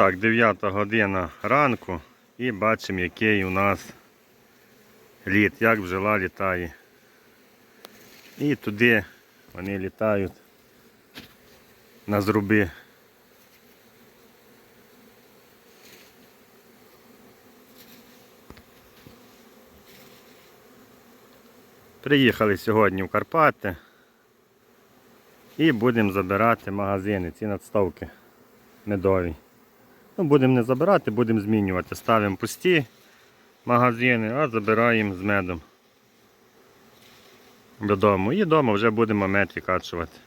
Так, 9 година ранку і бачимо, який у нас літ, як бджола літає. І туди вони літають на зруби. Приїхали сьогодні в Карпати і будемо забирати магазини, ці надставки медові. Ну, будемо не забирати, будемо змінювати. Ставимо пусті магазини, а забираємо з медом додому. І вдома вже будемо мед викачувати.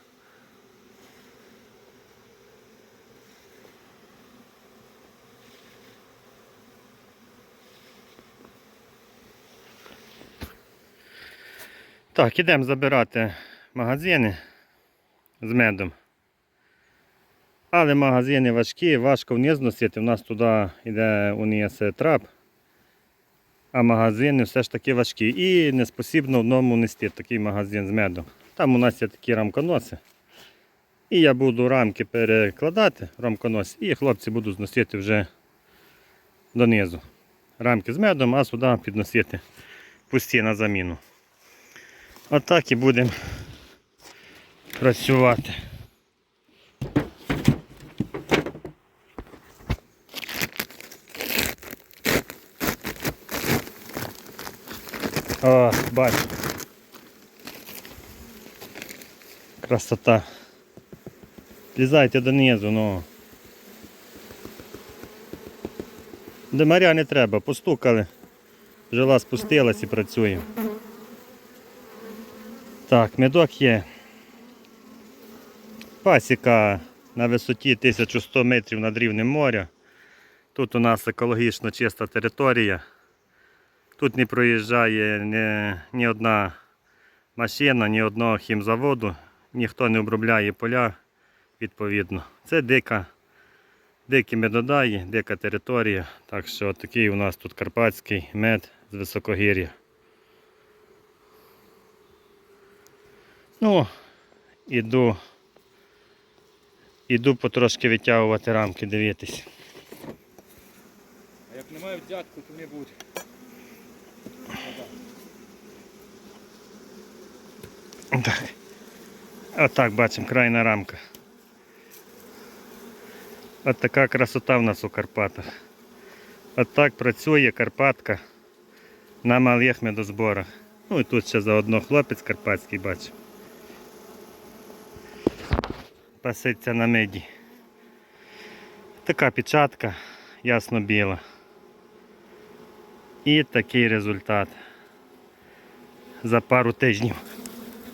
Так, ідемо забирати магазини з медом. Але магазини важкі, важко вниз носити. У нас туди йде уніс трап, а магазини все ж таки важкі. І не спосібно одному нести такий магазин з медом. Там у нас є такі рамконоси. І я буду рамки перекладати, рамконос, і хлопці будуть зносити вже донизу. Рамки з медом, а сюди підносити пусті на заміну. Отак і будемо працювати. О, бач. Красота. Лізайте донизу, ну. До моря не треба, постукали. Жила спустилась і працює. Так, медок є. Пасіка на висоті 1100 метрів над рівнем моря. Тут у нас екологічно чиста територія. Тут не проїжджає ні, ні одна машина, ні одного хімзаводу, ніхто не обробляє поля відповідно. Це дика, дикі медодаї, дика територія. Так що такий у нас тут карпатський мед з високогір'я. Ну, іду, іду потрошки витягувати рамки, дивитись. А як немає взятку, то не буде. Так. Отак бачимо крайна рамка. От така красота в нас у Карпатах. От так працює Карпатка на малих медозборах. Ну і тут ще заодно хлопець карпатський бачу. Паситься на меді. Така печатка, ясно біла. І такий результат. За пару тижнів.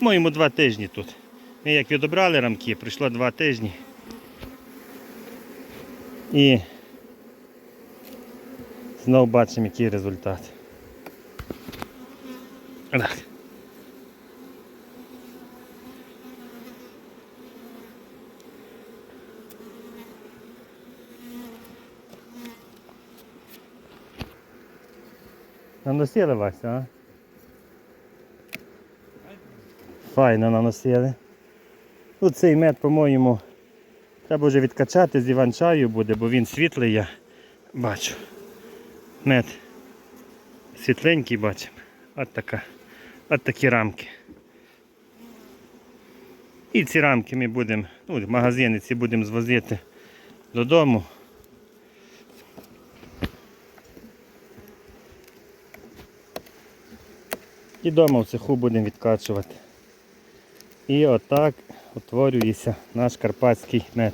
Моєму два тижні тут. Ми як відобрали рамки, пройшло два тижні. І знову бачимо, який результат. Так. Наносили Вася, а? Файно наносили. Ну, цей мед, по-моєму, треба вже відкачати з іван-чаю буде, бо він світлий, я бачу. Мед світленький бачимо. От. От такі рамки. І ці рамки ми будемо, ну, магазини ці будемо звозити додому. І вдома в цеху будемо відкачувати. І отак утворюється наш карпатський мед.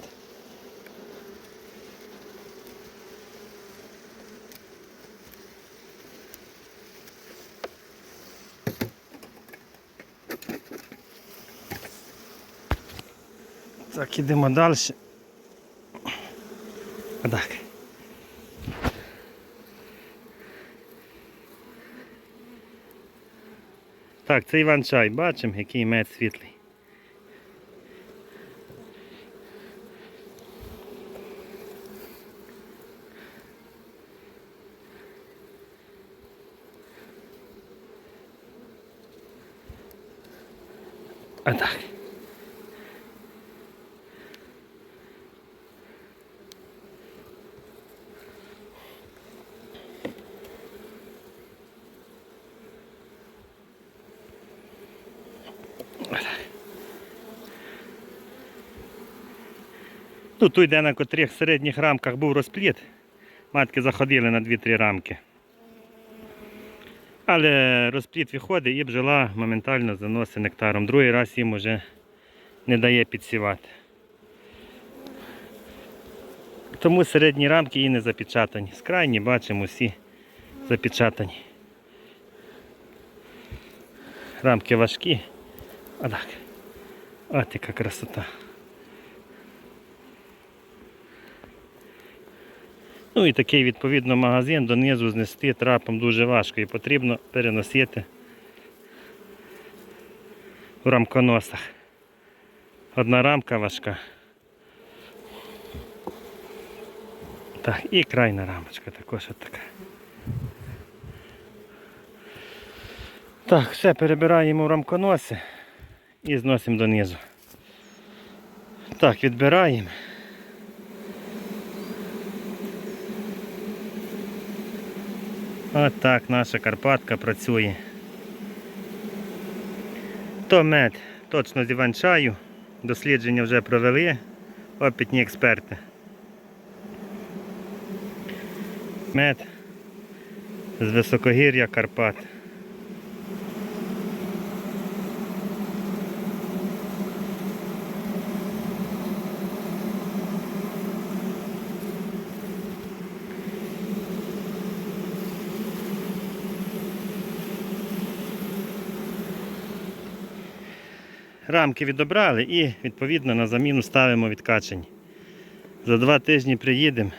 Так, ідемо далі. Так, це Іван Чай, бачимо, який мед світлий. А так. Ну, тут йде на котрих середніх рамках був розпліт. Матки заходили на 2-3 рамки. Але розпліт виходить і бджола моментально заносить нектаром. Другий раз їм вже не дає підсівати. Тому середні рамки і не запечатані. З крайні бачимо всі запечатані. Рамки важкі. А так. От яка красота. Ну і такий відповідно магазин донизу знести трапом дуже важко і потрібно переносити в рамконосах. Одна рамка важка. Так, і крайна рамочка також от така. Так, все перебираємо в рамконоси і зносимо донизу. Так, відбираємо. От так наша Карпатка працює. То мед точно з Іван-чаю. Дослідження вже провели опитні експерти. Мед з високогір'я Карпат. Рамки відобрали і відповідно на заміну ставимо відкачені. За два тижні приїдемо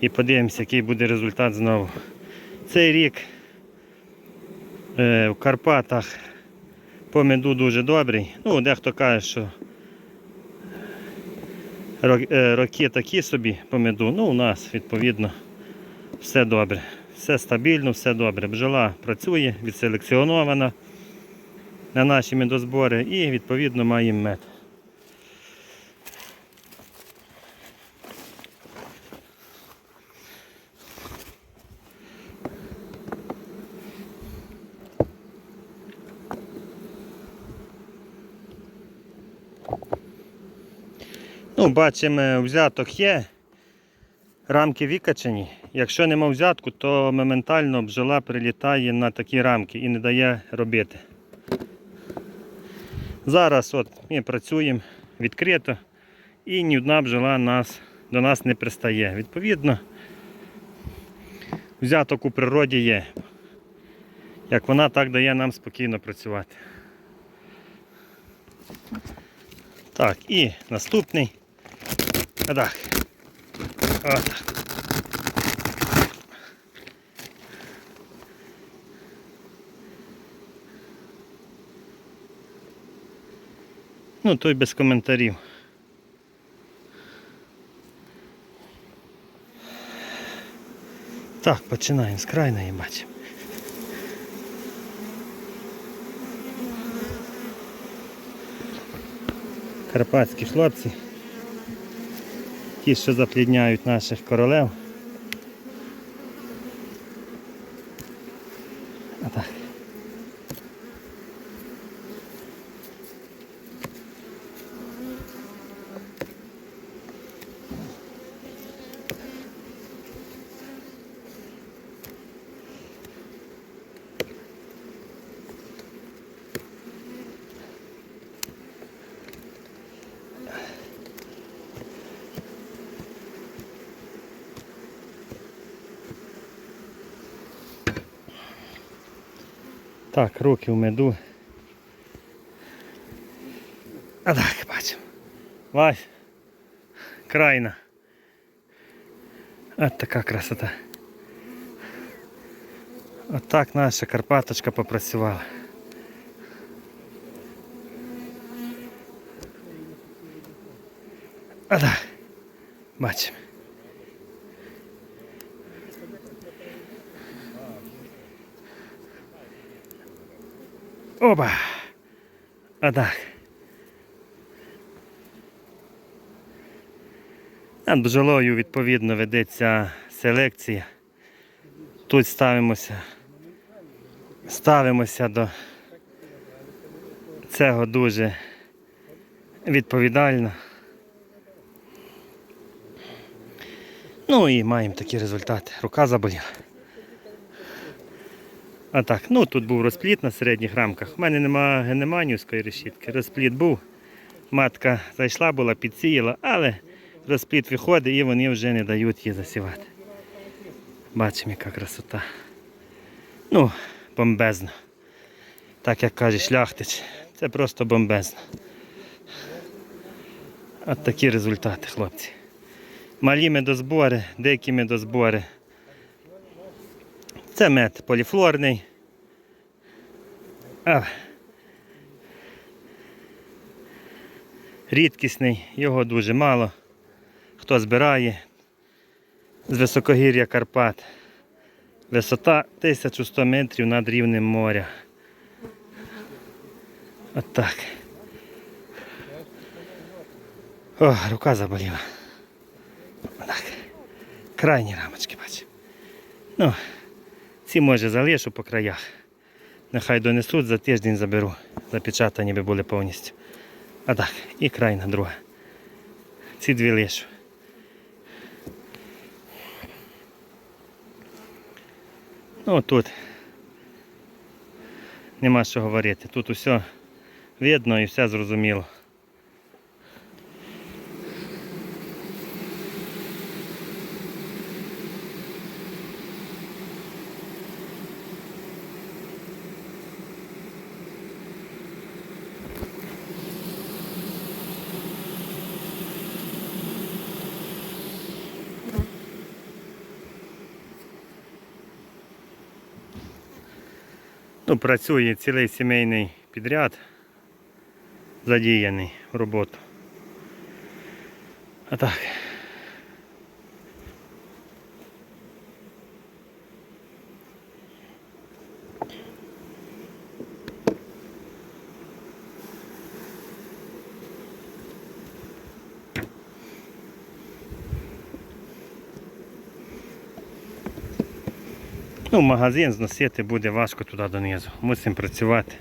і подивимося, який буде результат знову. Цей рік е, в Карпатах по меду дуже добрий. Ну, дехто каже, що е, роки такі собі по меду. Ну, у нас відповідно все добре. Все стабільно, все добре. Бджола працює, відселекціонована на наші медозбори і відповідно маємо мед. Ну, бачимо, взяток є, рамки викачені. Якщо нема взятку, то моментально бджола прилітає на такі рамки і не дає робити. Зараз от ми працюємо відкрито і ні одна бджола нас, до нас не пристає. Відповідно, взяток у природі є. Як вона так дає нам спокійно працювати. Так, і наступний. Отак. Отак. Ну, той без коментарів. Так, починаємо з крайної бачимо. Карпатські хлопці. Ті, що заплідняють наших королев. Так, руки в меду. А так, бачимо. Вась. Крайна. От така красота. От так наша Карпаточка попрацювала. А так. Бачимо. Оба. А так. Над бджолою відповідно ведеться селекція. Тут ставимося, ставимося до цього дуже відповідально. Ну і маємо такі результати. Рука заболіла. А так, ну тут був розпліт на середніх рамках. У мене нема генеманівської решітки. Розпліт був. Матка зайшла, була, підсіяла, але розпліт виходить і вони вже не дають її засівати. Бачимо, яка красота. Ну, бомбезно. Так як каже шляхтич, це просто бомбезно. От такі результати, хлопці. Малі медозбори, деякі медозбори. Це мед поліфлорний. А, рідкісний, його дуже мало. Хто збирає з високогір'я Карпат. Висота 1100 метрів над рівнем моря. От так. О, рука заболіла. Так. Крайні рамочки бачу. Ну, ці може залишу по краях. Нехай донесуть, за тиждень заберу. Запечатані би були повністю. А так, і крайна друга. Ці дві лишу. Ну тут нема що говорити. Тут усе видно і все зрозуміло. Працює цілий сімейний підряд, задіяний в роботу. А так. Ну, магазин зносити буде важко туди донизу. Мусимо працювати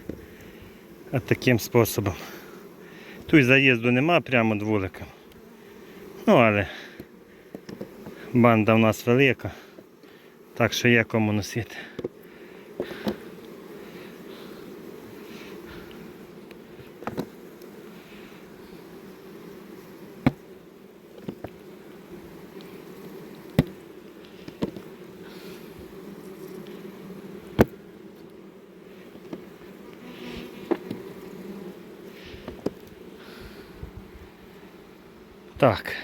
таким способом. Тут заїзду нема прямо з вулика. Ну, але банда в нас велика, так що є кому носити. Так.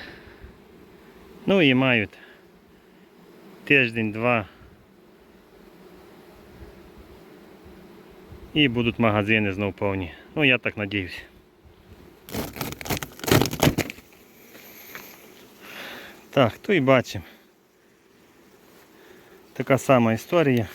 Ну і мають тиждень-два. І будуть магазини знов повні. Ну я так надіюсь. Так, то і бачимо. Така сама історія.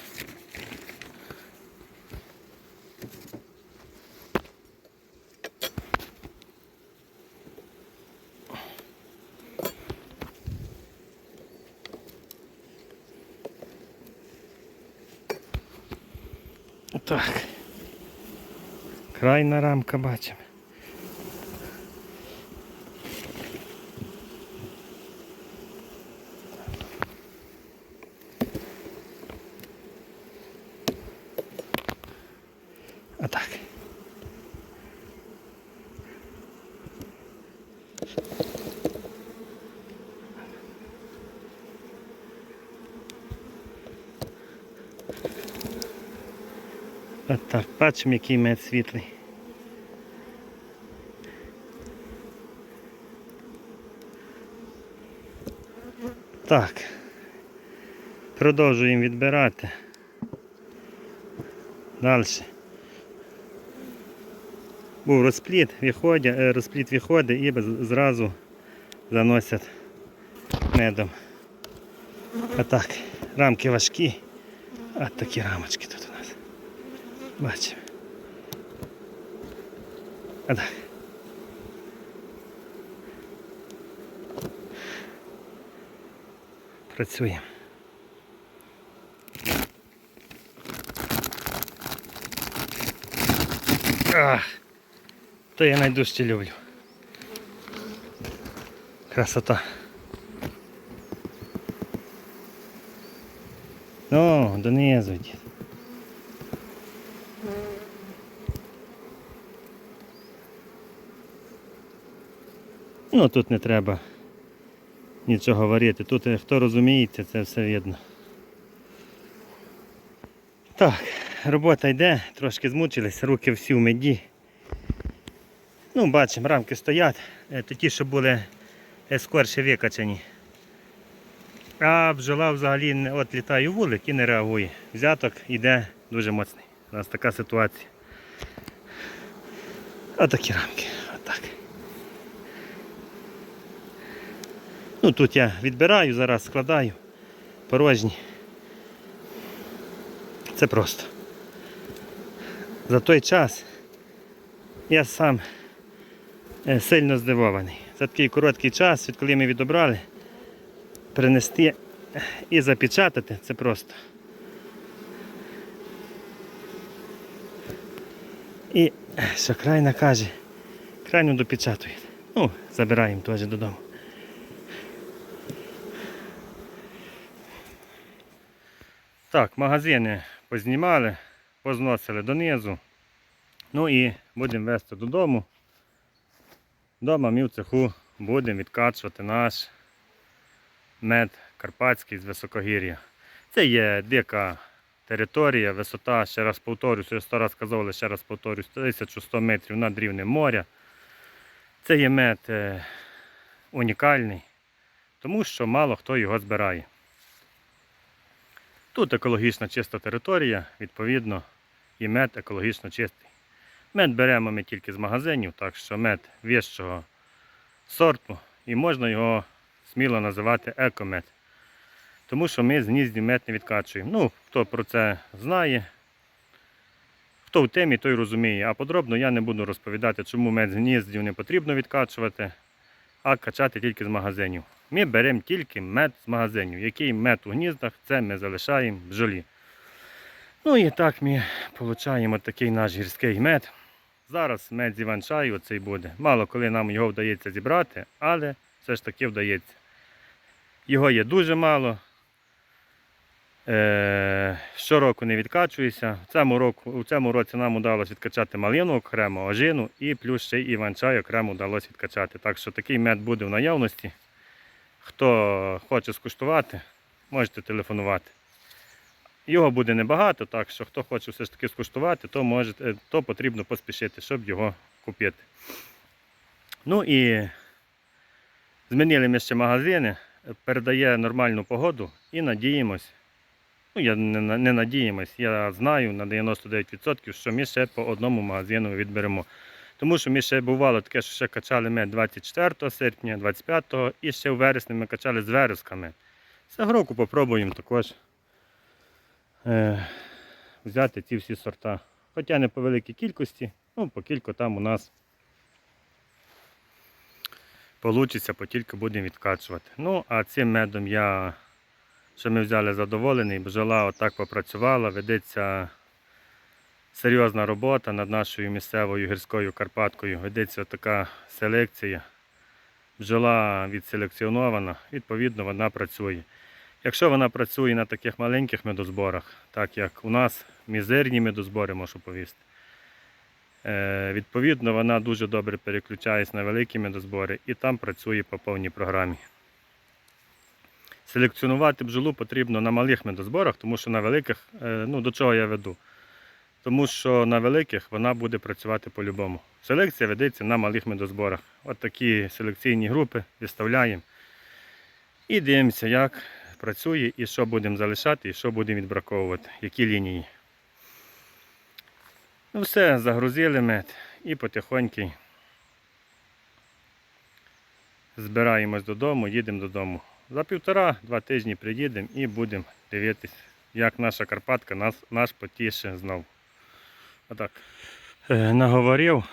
Так. Крайна рамка бачимо. А От так, бачимо, який мед світлий. Так. Продовжуємо відбирати. Далі. Був розпліт, виходять, е, розпліт виходить і зразу заносять медом. А так, рамки важкі, а такі рамочки. Бачимо. А так. Працюємо. Ах, то я найдужче люблю. Красота. Ну, донизу. дід. Ну, тут не треба нічого варити. Тут е, хто розуміється, це все видно. Так, робота йде, трошки змучились, руки всі в меді. Ну, бачимо, рамки стоять, е, ті, що були е, скорше викачані. А бджола взагалі от літає вулик і не реагує. Взяток йде дуже моцний. У нас така ситуація. Отакі рамки. Отак. Ну тут я відбираю, зараз складаю. Порожні. Це просто. За той час я сам е, сильно здивований. За такий короткий час, відколи ми відобрали, принести і запечатати це просто. І що крайна каже, крайню допечатує. Ну, забираємо теж додому. Так, магазини познімали, позносили донизу. Ну і будемо вести додому. Дома ми в цеху будемо відкачувати наш мед карпатський з високогір'я. Це є дика територія, висота, ще раз повторюсь, я сто раз казав, ще раз повторюсь, 1100 метрів над рівнем моря. Це є мед е, унікальний, тому що мало хто його збирає. Тут екологічно чиста територія, відповідно, і мед екологічно чистий. Мед беремо ми тільки з магазинів, так що мед вищого сорту і можна його сміло називати екомед. Тому що ми з гніздів мед не відкачуємо. Ну, хто про це знає, хто в темі, той розуміє. А подробно я не буду розповідати, чому мед з гніздів не потрібно відкачувати, а качати тільки з магазинів. Ми беремо тільки мед з магазинів. Який мед у гніздах, це ми залишаємо бджолі. Ну і так ми отримуємо такий наш гірський мед. Зараз мед з іван-чаю оцей буде. Мало коли нам його вдається зібрати, але все ж таки вдається. Його є дуже мало. Е, щороку не відкачується. В цьому, року, у цьому році нам вдалося відкачати малину окремо, ожину і плюс ще й іван-чай окремо вдалося відкачати. Так що такий мед буде в наявності. Хто хоче скуштувати, можете телефонувати. Його буде небагато, так що хто хоче все ж таки скуштувати, то, може, е, то потрібно поспішити, щоб його купити. Ну і змінили ми ще магазини, передає нормальну погоду і надіємось. Ну, я не, не надіємось, я знаю на 99%, що ми ще по одному магазину відберемо. Тому що ми ще бувало таке, що ще качали ми 24 серпня, 25 і ще в вересні ми качали з вересками. Цього року попробуємо також е, взяти ці всі сорта. Хоча не по великій кількості, ну по кілько там у нас получиться, по тільки будемо відкачувати. Ну, а цим медом я, що ми взяли задоволений, бджола отак попрацювала, ведеться серйозна робота над нашою місцевою гірською Карпаткою. Ведеться така селекція. Бджола відселекціонована, відповідно, вона працює. Якщо вона працює на таких маленьких медозборах, так як у нас мізерні медозбори, можу повісти, е, відповідно, вона дуже добре переключається на великі медозбори і там працює по повній програмі. Селекціонувати бджолу потрібно на малих медозборах, тому що на великих, е, ну до чого я веду? Тому що на великих вона буде працювати по-любому. Селекція ведеться на малих медозборах. От такі селекційні групи виставляємо і дивимося, як працює і що будемо залишати, і що будемо відбраковувати, які лінії. Ну все, загрузили мед і потихоньки збираємось додому, їдемо додому. За півтора-два тижні приїдемо і будемо дивитись, як наша Карпатка нас, нас потіше знов. Отак. Е, наговорив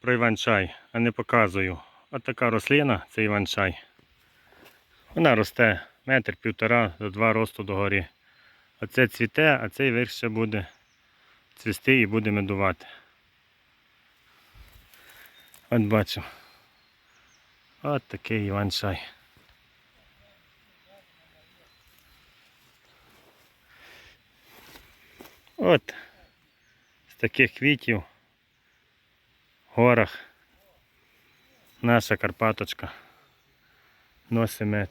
про Іван-чай, а не показую. От така рослина це Іван-чай. Вона росте метр півтора до два росту догори. Оце цвіте, а цей верх ще буде цвісти і буде медувати. От бачу. От такий Іван-чай. От з таких квітів в горах наша Карпаточка носить.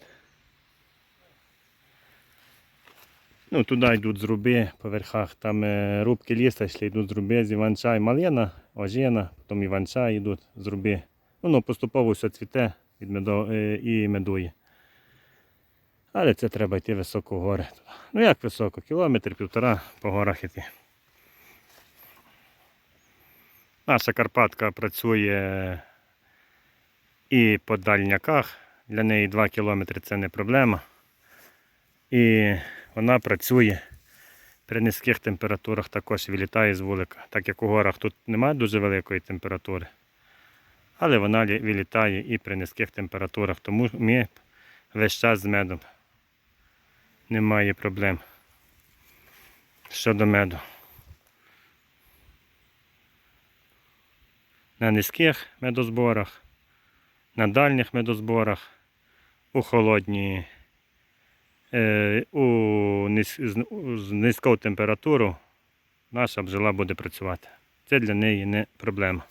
Ну, туди йдуть зруби по верхах, там е, рубки ліса йшли, йдуть зруби з Іванча і Малина, Ожена, потім Іванча йдуть зруби. Воно поступово все цвіте від медо, е, і медує. Але це треба йти високо в гори. Ну як високо? Кілометр, півтора по горах йти. Наша Карпатка працює і по дальняках. Для неї 2 кілометри це не проблема. І вона працює при низьких температурах також вилітає з вулика. Так як у горах тут немає дуже великої температури. Але вона вилітає і при низьких температурах. Тому ми весь час з медом. Немає проблем щодо меду. На низьких медозборах, на дальніх медозборах, у холодні, е, у низ, з, низьку температуру наша бджола буде працювати. Це для неї не проблема.